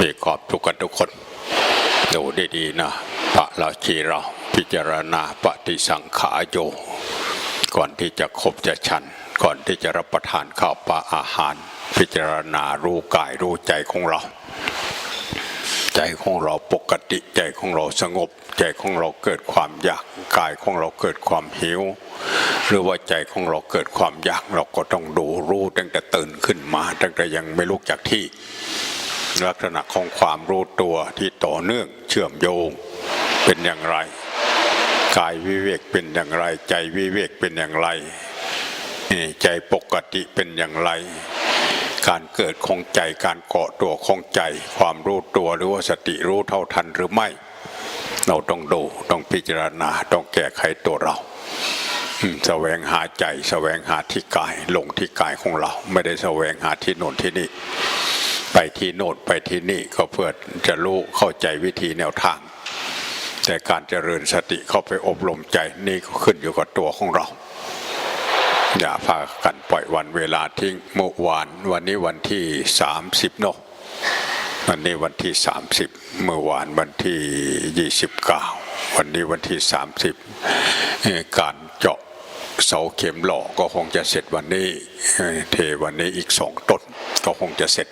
มีความทุกข์กันทุกคน ดูดีๆนะพระราชีเราพิจารณาปฏิสังขาโย ก่อนที่จะคบจะฉัน ก่อนที่จะรับประทานข้าวปลาอาหาร พิจารณารู้กายรู้ใจของเรา ใจของเราปกติใจของเราสงบ ใจของเราเกิดความอยากกายของเราเกิดความหิวหรือว่าใจของเราเกิดความอยากเราก็ต้องดูรู้ตั้งแต่ตื่นขึ้นมา ตั้งแต่ยังไม่ลุกจากที่ ลักษณะของความรู้ตัวที่ต่อเนื่องเชื่อมโยงเป็นอย่างไร กายวิเวกเป็นอย่างไร ใจวิเวกเป็นอย่างไรใจปกติเป็นอย่างไร การเกิดของใจการเกาะตัวของใจ ความรู้ตัวหรือว่าสติรู้เท่าทันหรือไม่ เราต้องดูต้องพิจารณาต้องแก้ไขตัวเราแสวงหาใจแสวงหาที่กายลงที่กายของเรา ไม่ได้แสวงหาที่โน่นที่นี่ ไปที่โน่นไปที่นี่ก็เพื่อจะรู้เข้าใจวิธีแนวทาง แต่การเจริญสติเข้าไปอบรมใจนี่ก็ขึ้นอยู่กับตัวของเรา อย่าพากันปล่อยวันเวลาทิ้งเมื่อวานวันนี้วันที่ 30เนอะวันนี้วันที่ 30 เมื่อวานวันที่ 29 วันนี้วันที่ 30เอ่อการเจาะเสาเข็มหล่อก็คงจะเสร็จวันนี้เอ่อเทวันนี้อีกสองต้นก็คงจะเสร็จ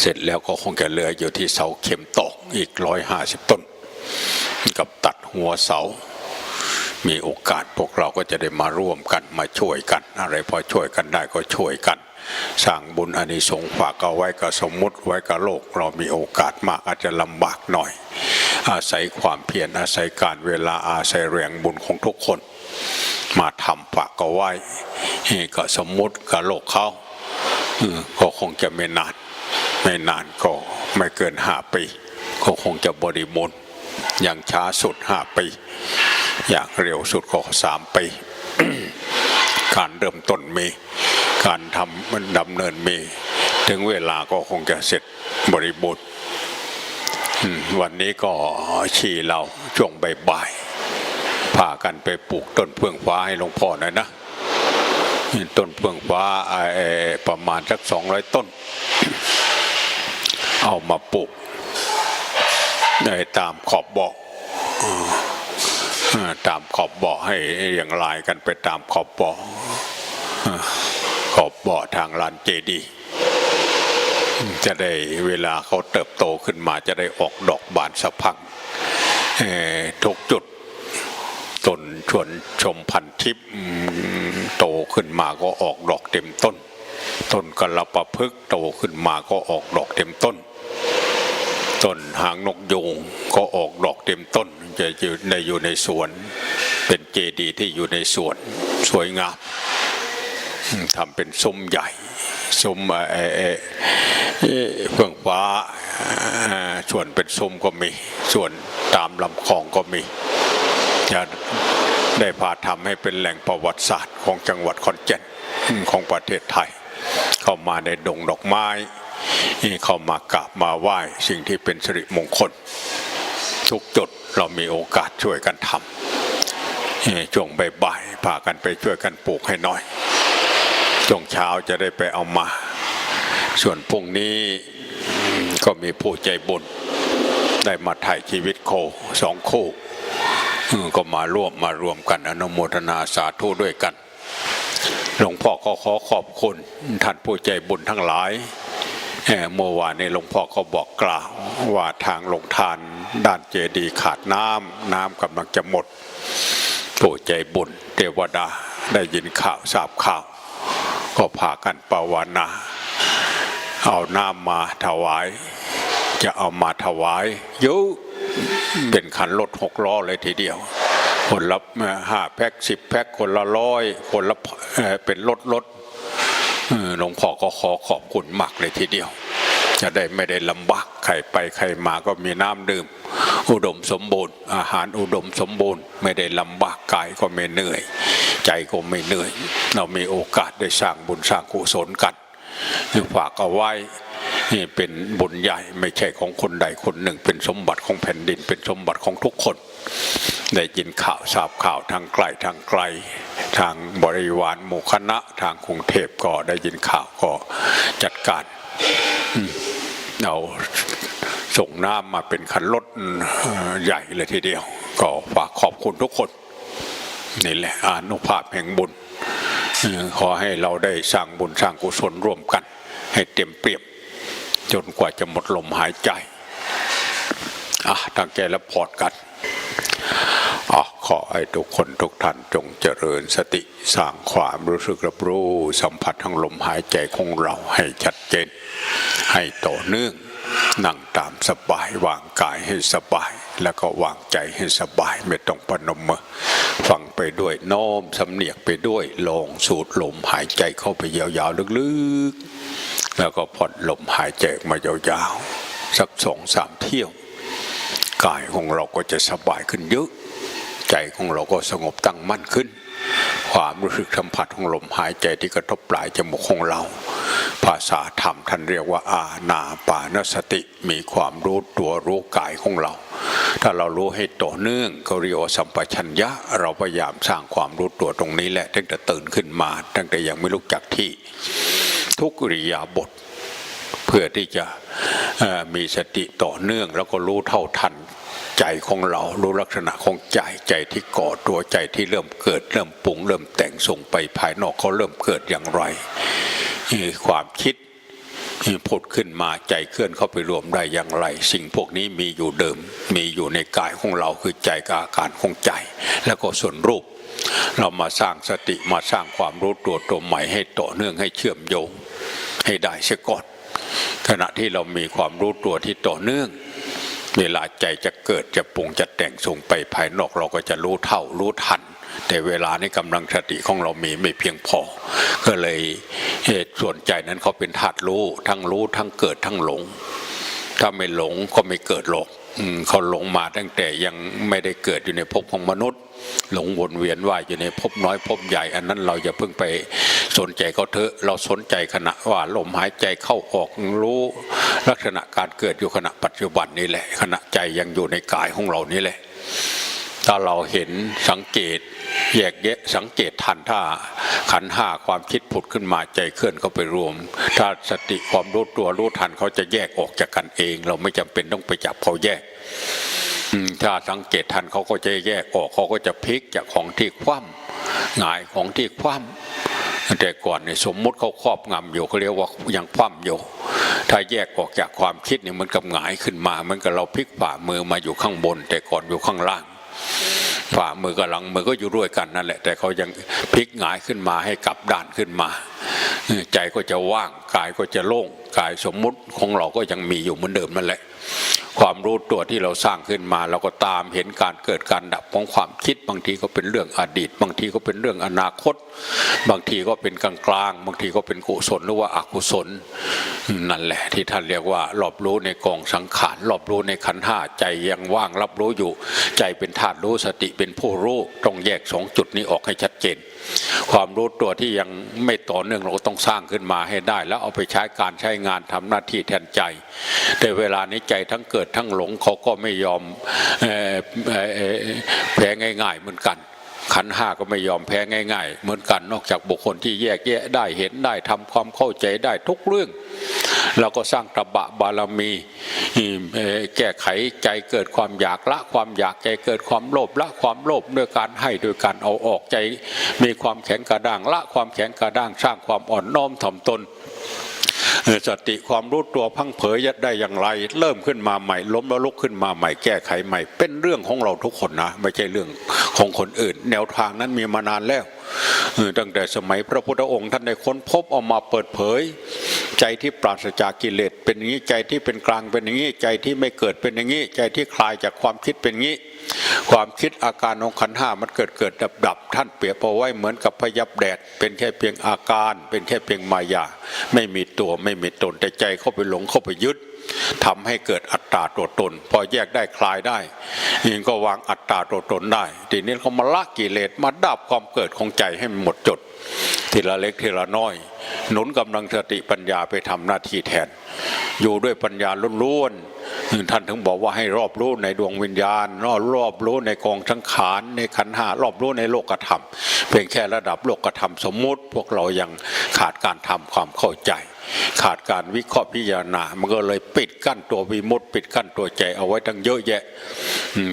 เสร็จแล้วก็คงจะเหลืออยู่ที่เสาเข็มตอกอีกร้อยห้าสิบต้น กับตัดหัวเสา มีโอกาสพวกเราก็จะได้มาร่วมกันมาช่วยกัน อะไรพอช่วยกันได้ก็ช่วยกัน สร้างบุญอานิสงส์ฝากเอาไว้กับสมมุติไว้กับโลก เรามีโอกาสมากอาจจะลำบากหน่อย อาศัยความเพียรอาศัยการเวลาอาศัยแรงบุญของทุกคน มาทำฝากเอาไว้ให้กับสมมุติกับโลกเขาก็คงจะไม่นาน ไม่นานก็ไม่เกินห้าปีก็คงจะบริบูรณ์อย่างช้าสุดห้าปีอย่างเร็วสุดก็สามปีการเริ่มต้นมีการทำมันดำเนินมี ถึงเวลาก็คงจะเสร็จบริบูรณ์วันนี้ก็ชี้เราช่วงบ่ายๆพากันไปปลูกต้นเพื่องฟ้าให้หลวงพ่อหน่อยนะต้นเพื่องฟ้าประมาณสักสองร้อยต้น เอามาปลูกในตามขอบบ่อเอ่อตามขอบบ่อให้เรียงรายกันไปตามขอบบ่อเอ่อขอบบ่อทางลานเจดีจะได้เวลาเขาเติบโตขึ้นมาจะได้ออกดอกบานสะพังทุกจุดต้นชวนชมพันทิพย์โตขึ้นมาก็ออกดอกเต็มต้น ต้นกระปะพึกโตขึ้นมาก็ออกดอกเต็มต้น ต้นหางนกยูงก็ออกดอกเต็มต้นจะอยู่ในอยู่ในสวน เป็นเจดีย์ที่อยู่ในสวนสวยงามทำเป็นซุ้มใหญ่ซุ้มเอ่อเอเฟื่องฟ้าอ่าส่วนเป็นซุ้มก็มี ส่วนตามลำคลองก็มี จะได้พาทำให้เป็นแหล่งประวัติศาสตร์ของจังหวัดขอนแก่นของประเทศไทย เข้ามาในดงดอกไม้ เข้ามากราบมาไหว้สิ่งที่เป็นสิริมงคล ทุกจุดเรามีโอกาสช่วยกันทำช่วงบ่ายๆพากันไปช่วยกันปลูกให้หน่อยช่วงเช้าจะได้ไปเอามา ส่วนพรุ่งนี้ก็มีผู้ใจบุญได้มาถ่ายชีวิตโคสองคู่ก็มาร่วมมารวมกันอนุโมทนาสาธุด้วยกัน หลวงพ่อก็ขอขอบคุณท่านผู้ใจบุญทั้งหลาย เมื่อวานนี้หลวงพ่อก็บอกกล่าวว่าทางลงทานด้านเจดีขาดน้ำน้ำกำลังจะหมดผู้ใจบุญเทวดาได้ยินข่าวทราบข่าว ก็พากันปาวนาเอาน้ำมาถวาย จะเอามาถวายเยอะเป็นขันรถหกล้อเลยทีเดียว คนละห้าแพ็คสิบแพ็คคนละร้อยคนละเป็นรถรถ หลวงพ่อก็ขอขอบคุณมากเลยทีเดียว จะได้ไม่ได้ลำบากใครไปใครมาก็มีน้ำดื่ม อุดมสมบูรณ์ อาหารอุดมสมบูรณ์ ไม่ได้ลำบากกายก็ไม่เหนื่อย ใจก็ไม่เหนื่อย เรามีโอกาสได้สร้างบุญสร้างกุศลกันฝากเอาไว้นี่เป็นบุญใหญ่ไม่ใช่ของคนใดคนหนึ่ง เป็นสมบัติของแผ่นดิน เป็นสมบัติของทุกคน ได้ยินข่าวทราบข่าวทางไกลทางไกล ทางบริวารหมู่คณะ ทางกรุงเทพก็ได้ยินข่าวก็จัดการเอาส่งน้ำมาเป็นคันรถใหญ่เลยทีเดียว ก็ฝากขอบคุณทุกคนนี่แหละอนุภาพแห่งบุญ ขอให้เราได้สร้างบุญสร้างกุศลร่วมกัน ให้เต็มเปี่ยมจนกว่าจะหมดลมหายใจ อะตั้งใจและพอดกัน อะขอให้ทุกคนทุกท่านจงเจริญสติสร้างความรู้สึกรับรู้สัมผัสทั้งลมหายใจของเราให้ชัดเจน ให้ต่อเนื่องนั่งตามสบายวางกายให้สบาย แล้วก็วางใจให้สบายไม่ต้องปนมมือฟังไปด้วยโน้มสำเนียกไปด้วยลงสูดลมหายใจเข้าไปยาวๆลึกๆ แล้วก็ผ่อนลมหายใจออกมายาวๆ สักสองสามเที่ยว กายของเราก็จะสบายขึ้นเยอะ ใจของเราก็สงบตั้งมั่นขึ้น ความรู้สึกสัมผัสของลมหายใจที่กระทบปลายจมูกของเรา ภาษาธรรมท่านเรียกว่าอาณาปานสติมีความรู้ตัวรู้กายของเรา ถ้าเรารู้ให้ต่อเนื่องก็เรียกว่าสัมปชัญญะ เราพยายามสร้างความรู้ตัวตรงนี้แหละตั้งแต่ตื่นขึ้นมาตั้งแต่ยังไม่ลุกจากที่ ทุกริยาบถเพื่อที่จะมีสติต่อเนื่องแล้วก็รู้เท่าทัน ใจของเรารู้ลักษณะของใจใจที่ก่อตัวใจที่เริ่มเกิด เริ่มปรุงเริ่มแต่งส่งไปภายนอกเขาเริ่มเกิดอย่างไรความคิดผุดขึ้นมาใจเคลื่อนเข้าไปรวมได้อย่างไร สิ่งพวกนี้มีอยู่เดิม มีอยู่ในกายของเราคือใจกับอาการของใจ แล้วก็ส่วนรูป เรามาสร้างสติมาสร้างความรู้ตัวตัวใหม่ให้ต่อเนื่องให้เชื่อมโยงให้ได้เสียก่อนขณะที่เรามีความรู้ตัวที่ต่อเนื่อง เวลาใจจะเกิดจะปรุงจะแต่งส่งไปภายนอกเราก็จะรู้เท่ารู้ทัน แต่เวลานี้กำลังสติของเรามีไม่เพียงพอ ก็เลยเหตุส่วนใจนั้นเขาเป็นธาตุรู้ทั้งรู้ทั้งเกิดทั้งหลง ถ้าไม่หลงก็ไม่เกิดหรอกเขาหลงมาตั้งแต่ยังไม่ได้เกิดอยู่ในภพของมนุษย์ หลงวนเวียนว่ายอยู่ในภพน้อยภพใหญ่ อันนั้นเราอย่าเพิ่งไป สนใจเขาเถอะเราสนใจขณะว่าลมหายใจเข้าออกรู้ลักษณะการเกิดอยู่ขณะปัจจุบันนี่แหละ ขณะใจยังอยู่ในกายของเรานี่แหละถ้าเราเห็นสังเกตแยกแยะสังเกตทันถ้าขันห้าความคิดผุดขึ้นมาใจเคลื่อนเข้าไปรวม ถ้าสติความรู้ตัวรู้ทันเขาจะแยกออกจากกันเอง เราไม่จำเป็นต้องไปจับเขาแยกถ้าสังเกตทันเขาก็จะแยกออกเขาก็จะพลิกจากของที่คว่ำหงายของที่คว่ำ แต่ก่อนเนี่ยสมมุติเขาครอบงำอยู่เขาเรียกว่ายังคว่ำอยู่ ถ้าแยกออกจากความคิดเนี่ยมันกับหงายขึ้นมาเหมันกับเราพลิกฝ่ามือมาอยู่ข้างบน แต่ก่อนอยู่ข้างล่างฝ่ามือกับหลังมือก็อยู่ด้วยกันนั่นแหละ แต่เขายังพลิกหงายขึ้นมาให้กลับด้านขึ้นมา ใจก็จะว่างกายก็จะโล่งกายสมมุติของเราก็ยังมีอยู่เหมือนเดิมนั่นแหละ ความรู้ตัวที่เราสร้างขึ้นมา เราก็ตามเห็นการเกิดการดับของความคิด บางทีก็เป็นเรื่องอดีต บางทีก็เป็นเรื่องอนาคต บางทีก็เป็นกลางกลางบางทีก็เป็นกุศลหรือว่าอกุศลนั่นแหละที่ท่านเรียกว่ารอบรู้ในกองสังขารรอบรู้ในขันห้าใจยังว่างรับรู้อยู่ ใจเป็นธาตุรู้สติเป็นผู้รู้ต้องแยกสองจุดนี้ออกให้ชัดเจน ความรู้ตัวที่ยังไม่ต่อเนื่องเราก็ต้องสร้างขึ้นมาให้ได้ แล้วเอาไปใช้การใช้งานทำหน้าที่แทนใจ แต่เวลานี้ใจทั้งเกิดทั้งหลงเขาก็ไม่ยอมออแพ้ง่าย ๆ เหมือนกัน ขันห้าก็ไม่ยอมแพ้ง่าย ๆ เหมือนกันนอกจากบุคคลที่แยกแยะได้เห็นได้ทำความเข้าใจได้ทุกเรื่อง เราก็สร้างตบะบารมีแก้ไขใจเกิดความอยากละความอยากใจเกิดความโลภละความโลภด้วยการให้โดยการเอาออกใจ มีความแข็งกระด้างละความแข็งกระด้างสร้างความอ่อนน้อมถ่อมตน สติความรู้ตัวพังเผยได้อย่างไร เริ่มขึ้นมาใหม่ ล้มแล้วลุกขึ้นมาใหม่แก้ไขใหม่ เป็นเรื่องของเราทุกคนนะ ไม่ใช่เรื่องของคนอื่น แนวทางนั้นมีมานานแล้วตั้งแต่สมัยพระพุทธองค์ท่านได้ค้นพบเอามาเปิดเผย ใจที่ปราศจากกิเลสเป็นอย่างนี้ใจที่เป็นกลางเป็นอย่างนี้ใจที่ไม่เกิดเป็นอย่างนี้ใจที่คลายจากความคิดเป็นอย่างนี้ ความคิดอาการของขันห้ามันเกิดเกิดดับดับท่านเปรียบเอาไว้เหมือนกับพยับแดด เป็นแค่เพียงอาการ เป็นแค่เพียงมายา ไม่มีตัวไม่มีตนแต่ใจเข้าไปหลงเข้าไปยึดทำให้เกิดอัตตาตัวตน พอแยกได้คลายได้ยิงก็วางอัตตาตัวตนได้ ทีนี้เขามาละกิเลสมาดับความเกิดของใจให้มันหมดจด ทีละเล็กทีละน้อย หนุนกำลังสติปัญญาไปทำหน้าที่แทน อยู่ด้วยปัญญาล้วนๆ ท่านถึงบอกว่าให้รอบรู้ในดวงวิญญาณ รอบรอบรู้ในกองสังขารในขันหารอบรู้ในโลกธรรม เพียงแค่ระดับโลกธรรมสมมุติ พวกเรายังขาดการทำความเข้าใจขาดการวิเคราะห์พิจารณา มันก็เลยปิดกั้นตัววิมุตปิดกั้นตัวใจเอาไว้ทั้งเยอะแยะ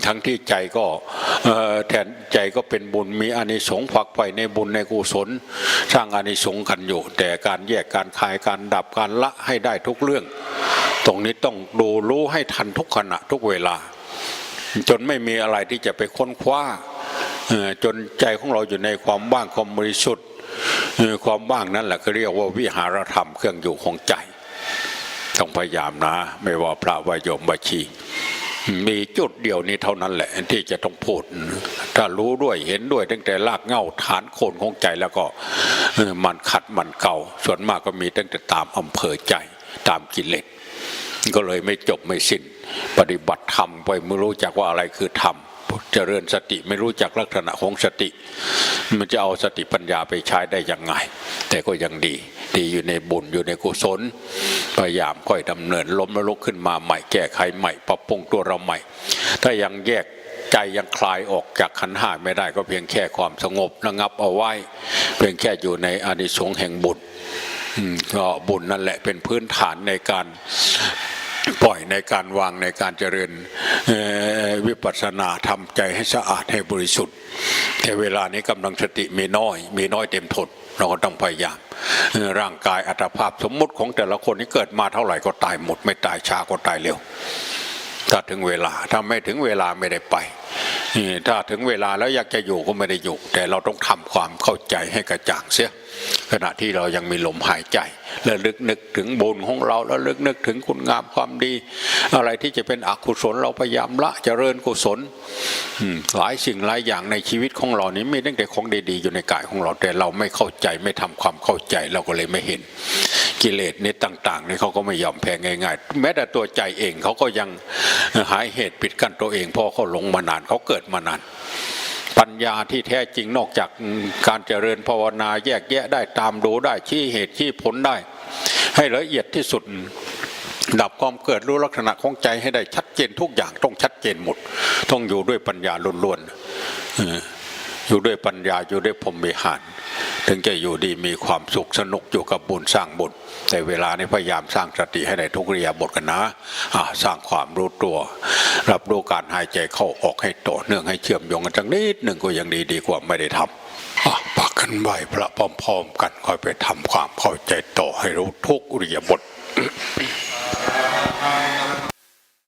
ทั้งที่ใจก็แทนใจก็เป็นบุญมีอานิสงส์ฝักใฝ่ในบุญในกุศล สร้างอานิสงส์กันอยู่ แต่การแยกการคายการดับการละให้ได้ทุกเรื่อง ตรงนี้ต้องดูรู้ให้ทันทุกขณะทุกเวลา จนไม่มีอะไรที่จะไปค้นคว้าจนใจของเราอยู่ในความว่างความบริสุทธิ์ความว่างนั่นแหละก็เรียกว่าวิหารธรรมเครื่องอยู่ของใจ ต้องพยายามนะ ไม่ว่าพระวายโยมวชีมีจุดเดียวนี้เท่านั้นแหละที่จะต้องพูด ถ้ารู้ด้วยเห็นด้วยตั้งแต่รากเหง้าฐานโคนของใจแล้วก็มันขัดมันเก่า ส่วนมากก็มีตั้งแต่ตามอำเภอใจตามกิเลส ก็เลยไม่จบไม่สิ้น ปฏิบัติธรรมไปไม่รู้จักว่าอะไรคือธรรมเจริญสติไม่รู้จักลักษณะของสติ มันจะเอาสติปัญญาไปใช้ได้ยังไง แต่ก็ยังดี ดีอยู่ในบุญอยู่ในกุศลพยายามค่อยดำเนินล้มแล้วลุกขึ้นมาใหม่แก้ไขใหม่ ปรับปรุงตัวเราใหม่ ถ้ายังแยกใจยังคลายออกจากขันห้าไม่ได้ก็เพียงแค่ความสงบระงับเอาไว้ เพียงแค่อยู่ในอนิสงส์แห่งบุญก็บุญนั่นแหละเป็นพื้นฐานในการ ปล่อยในการวางในการเจริญวิปัสสนาทำใจให้สะอาดให้บริสุทธิ์ แต่เวลานี้กำลังสติมีน้อย มีน้อยเต็มทนเราก็ต้องพยายาม ร่างกายอัตภาพสมมุติของแต่ละคนที่เกิดมาเท่าไหร่ก็ตายหมด ไม่ตายช้าก็ตายเร็วถ้าถึงเวลาถ้าไม่ถึงเวลาไม่ได้ไปถ้าถึงเวลาแล้วอยากจะอยู่ก็ไม่ได้อยู่ แต่เราต้องทำความเข้าใจให้กระจ่างเสียขณะที่เรายังมีลมหายใจและลึกนึกถึงบุญของเราแล้วลึกนึกถึงคุณงามความดี อะไรที่จะเป็นอกุศลเราพยายามละเจริญกุศลหลายสิ่งหลายอย่างในชีวิตของเรานี้มีตั้งแต่ของดีๆอยู่ในกายของเราแต่เราไม่เข้าใจไม่ทำความเข้าใจเราก็เลยไม่เห็น กิเลสนี่ต่างๆนี่เขาก็ไม่ยอมแพ้ง่าย ๆ แม้แต่ตัวใจเองเขาก็ยังหายเหตุปิดกั้นตัวเองเพราะเขาหลงมานานเขาเกิดมานาน ปัญญาที่แท้จริงนอกจากการเจริญภาวนาแยกแยะได้ตามดูได้ชี้เหตุชี้ผลได้ ให้ละเอียดที่สุด ดับความเกิดรู้ลักษณะของใจให้ได้ชัดเจนทุกอย่างต้องชัดเจนหมด ต้องอยู่ด้วยปัญญาล้วนๆ อยู่ด้วยปัญญาอยู่ด้วยพรหมวิหาร ถึงจะอยู่ดีมีความสุขสนุกอยู่กับบุญสร้างบุญแต่เวลานี้พยายามสร้างสติให้ได้ทุกเรียบทกันนะอ่าสร้างความรู้ตัว รับรู้การหายใจเข้าออกให้ต่อเนื่องให้เชื่อมโยงกันจังนิดหนึ่งก็ยังดีดีกว่าไม่ได้ทำปักกันไหวพระพร้อมๆกันคอยไปทำความเข้าใจต่อให้รู้ทุกเรียบท